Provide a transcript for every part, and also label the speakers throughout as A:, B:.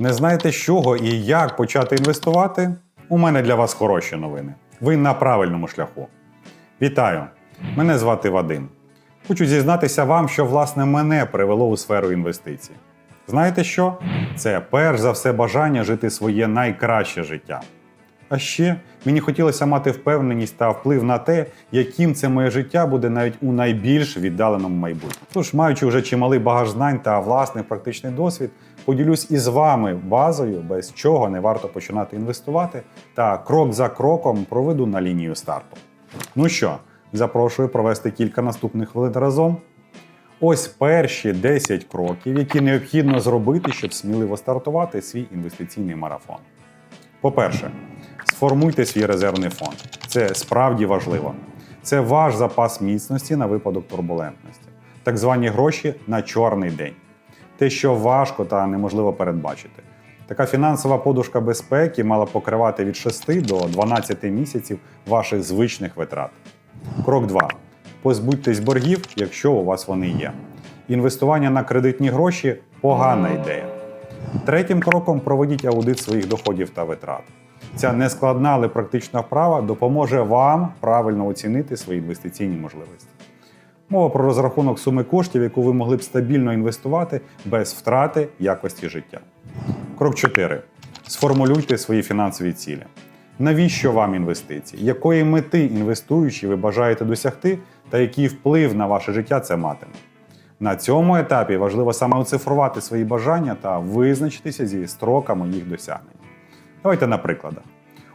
A: Не знаєте, з чого і як почати інвестувати? У мене для вас хороші новини. Ви на правильному шляху. Вітаю! Мене звати Вадим. Хочу зізнатися вам, що власне мене привело у сферу інвестицій. Знаєте що? Це перш за все бажання жити своє найкраще життя. А ще мені хотілося мати впевненість та вплив на те, яким це моє життя буде навіть у найбільш віддаленому майбутньому. Тож, маючи вже чималий багаж знань та власний практичний досвід, поділюсь із вами базою, без чого не варто починати інвестувати, та крок за кроком проведу на лінію старту. Ну що, запрошую провести кілька наступних хвилин разом. Ось перші 10 кроків, які необхідно зробити, щоб сміливо стартувати свій інвестиційний марафон. По-перше, сформуйте свій резервний фонд. Це справді важливо. Це ваш запас міцності на випадок турбулентності, так звані гроші на чорний день. Те, що важко та неможливо передбачити. Така фінансова подушка безпеки мала покривати від 6 до 12 місяців ваших звичних витрат. Крок 2. Позбудьтесь боргів, якщо у вас вони є. Інвестування на кредитні гроші погана ідея. Третім кроком проведіть аудит своїх доходів та витрат. Ця нескладна, але практична вправа допоможе вам правильно оцінити свої інвестиційні можливості. Мова про розрахунок суми коштів, яку ви могли б стабільно інвестувати без втрати якості життя. Крок 4. Сформулюйте свої фінансові цілі. Навіщо вам інвестиції? Якої мети інвестуючи ви бажаєте досягти, та який вплив на ваше життя це матиме? На цьому етапі важливо саме оцифрувати свої бажання та визначитися зі строками їх досягнення. Давайте на прикладах.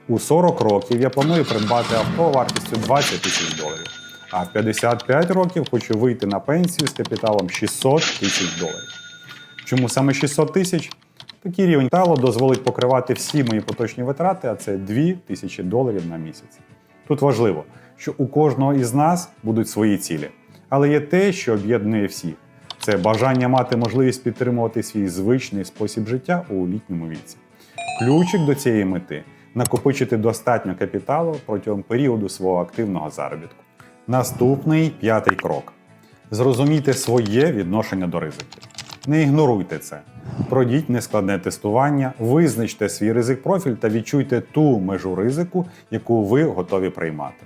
A: У 40 років я планую придбати авто вартістю 20 тисяч доларів, а в 55 років хочу вийти на пенсію з капіталом 600 тисяч доларів. Чому саме 600 тисяч? Такий рівень талу дозволить покривати всі мої поточні витрати, а це 2 тисячі доларів на місяць. Тут важливо, що у кожного із нас будуть свої цілі, але є те, що об'єднує всіх. Це бажання мати можливість підтримувати свій звичний спосіб життя у літньому віці. Ключик до цієї мети накопичити достатньо капіталу протягом періоду свого активного заробітку. Наступний п'ятий крок. Зрозумійте своє відношення до ризиків. Не ігноруйте це. Пройдіть нескладне тестування, визначте свій ризик профіль та відчуйте ту межу ризику, яку ви готові приймати.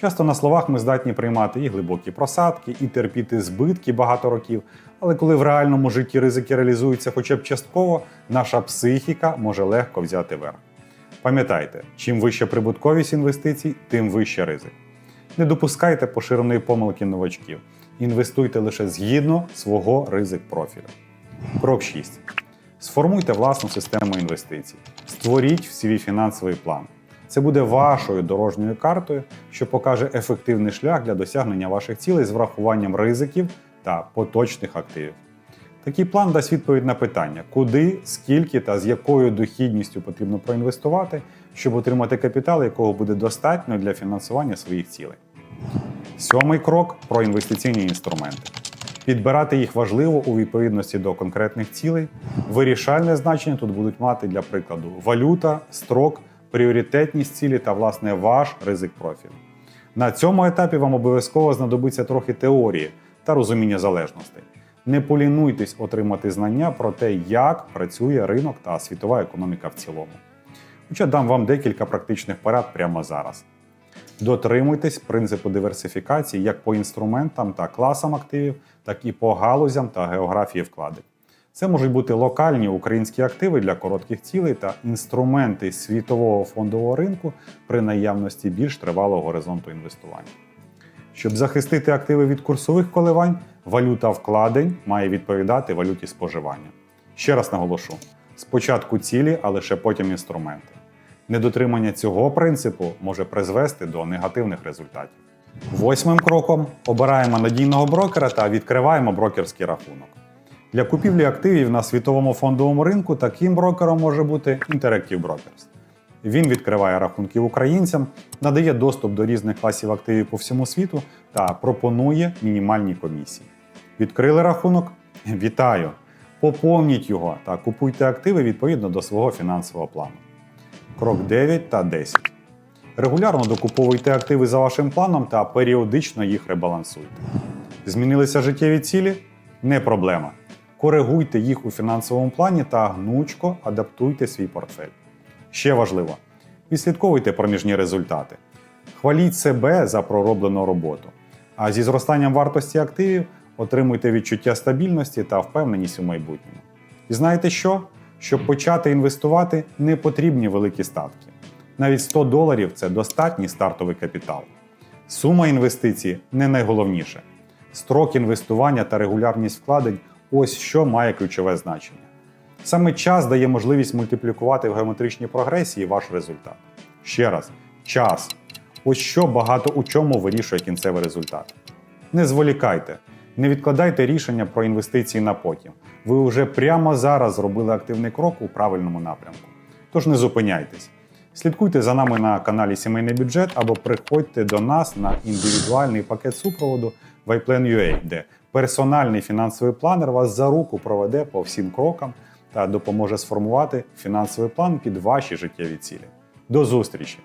A: Часто на словах ми здатні приймати і глибокі просадки, і терпіти збитки багато років, але коли в реальному житті ризики реалізуються хоча б частково, наша психіка може легко взяти верх. Пам'ятайте, чим вища прибутковість інвестицій, тим вищий ризик. Не допускайте поширеної помилки новачків. Інвестуйте лише згідно свого ризик профілю. Крок 6. Сформуйте власну систему інвестицій. Створіть свій фінансовий план. Це буде вашою дорожньою картою, що покаже ефективний шлях для досягнення ваших цілей з врахуванням ризиків та поточних активів. Такий план дасть відповідь на питання, куди, скільки та з якою дохідністю потрібно проінвестувати, щоб отримати капітал, якого буде достатньо для фінансування своїх цілей. Сьомий крок про інвестиційні інструменти. Підбирати їх важливо у відповідності до конкретних цілей. Вирішальне значення тут будуть мати для прикладу валюта, строк, пріоритетність цілі та власне ваш ризик профіль. На цьому етапі вам обов'язково знадобиться трохи теорії та розуміння залежностей. Не полінуйтесь отримати знання про те, як працює ринок та світова економіка в цілому. Хоча дам вам декілька практичних порад прямо зараз. Дотримуйтесь принципу диверсифікації як по інструментам та класам активів, так і по галузям та географії вкладень. Це можуть бути локальні українські активи для коротких цілей та інструменти світового фондового ринку при наявності більш тривалого горизонту інвестування. Щоб захистити активи від курсових коливань, валюта вкладень має відповідати валюті споживання. Ще раз наголошу: спочатку цілі, а лише потім інструменти. Недотримання цього принципу може призвести до негативних результатів. Восьмим кроком обираємо надійного брокера та відкриваємо брокерський рахунок. Для купівлі активів на світовому фондовому ринку таким брокером може бути Interactive Brokers. Він відкриває рахунки українцям, надає доступ до різних класів активів по всьому світу та пропонує мінімальні комісії. Відкрили рахунок? Вітаю! Поповніть його та купуйте активи відповідно до свого фінансового плану. Крок 9 та 10. Регулярно докуповуйте активи за вашим планом та періодично їх ребалансуйте. Змінилися життєві цілі? Не проблема. коригуйте їх у фінансовому плані та гнучко адаптуйте свій портфель. Ще важливо, відслідковуйте проміжні результати. Хваліть себе за пророблену роботу. А зі зростанням вартості активів отримуйте відчуття стабільності та впевненість у майбутньому. І знаєте що? Щоб почати інвестувати, не потрібні великі статки. Навіть 100 доларів це достатній стартовий капітал. Сума інвестицій не найголовніше. Строк інвестування та регулярність вкладень ось що має ключове значення. Саме час дає можливість мультиплікувати в геометричній прогресії ваш результат. Ще раз, час. Ось що багато у чому вирішує кінцевий результат. Не зволікайте, не відкладайте рішення про інвестиції на потім. Ви вже прямо зараз зробили активний крок у правильному напрямку. Тож не зупиняйтесь. Слідкуйте за нами на каналі Сімейний бюджет або приходьте до нас на індивідуальний пакет супроводу в iPlan.ua, де персональний фінансовий планер вас за руку проведе по всім крокам та допоможе сформувати фінансовий план під ваші життєві цілі. До зустрічі!